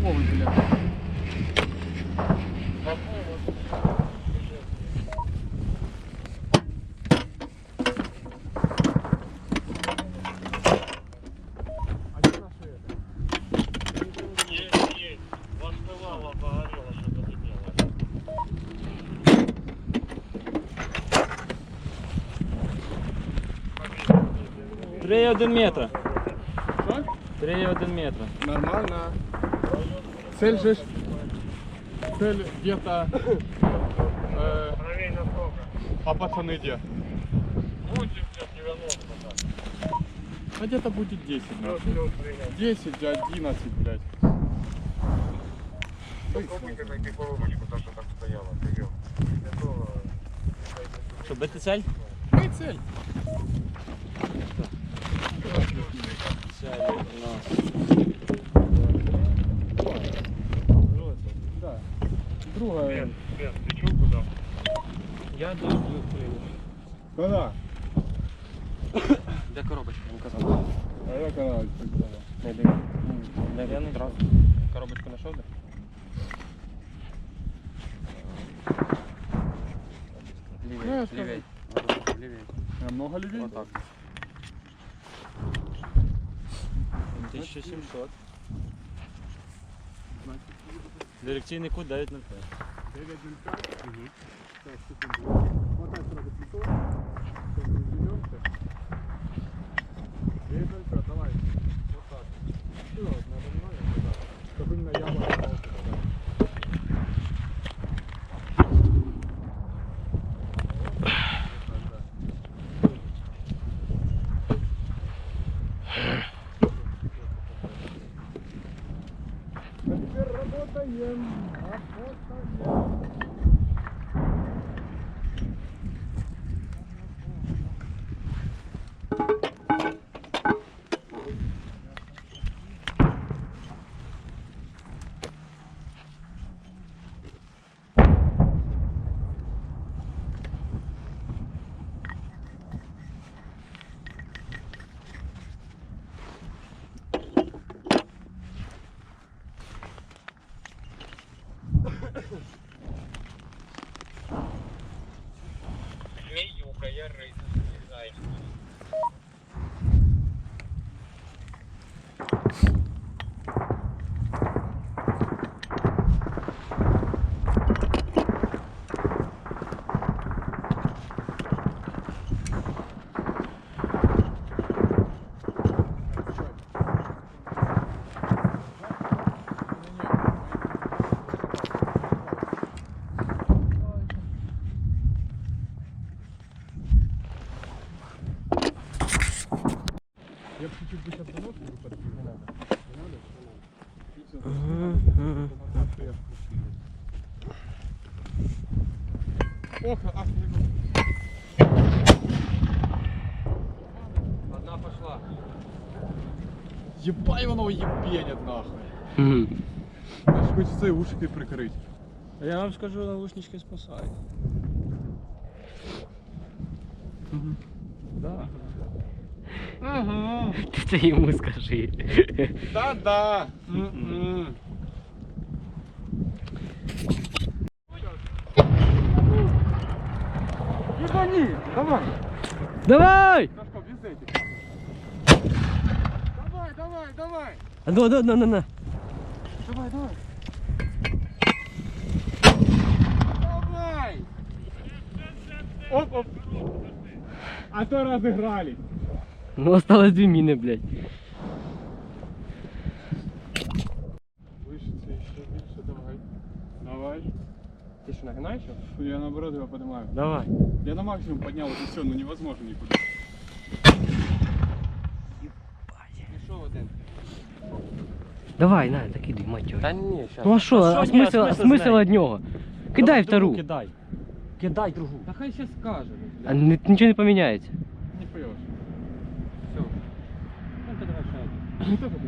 А что-то дымело. Три один метра. Что? Три один метра. Нормально. Цель же... Цель где-то... э, а пацаны где? 80, 90, так. А где-то будет 10. Плюс, нахуй. плюс, принял. 10, 11, блядь. Что. Що, бити цель? Ну цель. Цель у нас. Другая. Бен, Бен, ты чё куда? Я даю Когда? Де коробочка? Не казав. А я. Не я не одразу. Коробочку знайшов де? Ну, я скажу. Лівей. Лівей. А много людей? Отак. 1700. Дирекційний код 905. 905? Угу. Так, секунду. Хватай сразу плиту. Сейчас разберемся. 905, давай. Вот так. Вот, надо немного сюда. Чтобы именно я попал сюда. Cây 好 Я бы чуть-чуть бы сейчас занос бы подбил. Не надо. Не надо? Ох, ах, не Одна пошла. Ебай его ебенят нахуй. Аж хочется и ушки прикрыть. Я вам скажу, наушнички спасають. Да. Ти це йому скажи. Да-да. М-м. Ебани, давай. Давай! Сашко, без этих. Давай, давай, давай. А ну, ну, ну, ну, ну. Давай, давай. Давай. Оп, оп. А то разыгрались. Ну, осталось дві міни, блядь. Выше, еще выше, давай. Давай. Ти що, нагинаєш? Я наоборот его поднимаю. Давай. Я на максимум поднял, и все, ну невозможно никуда. Пішов один. Давай, на, так іди, мать його. Та ні, щас. Ну а що, а ні, смисл, смисл з смисл нею? від нього? Кидай Давай втору. Кидай. Кидай другу. Та хай ще скаже. А ні- нічого не поміняється. Не поешь. 見たことな。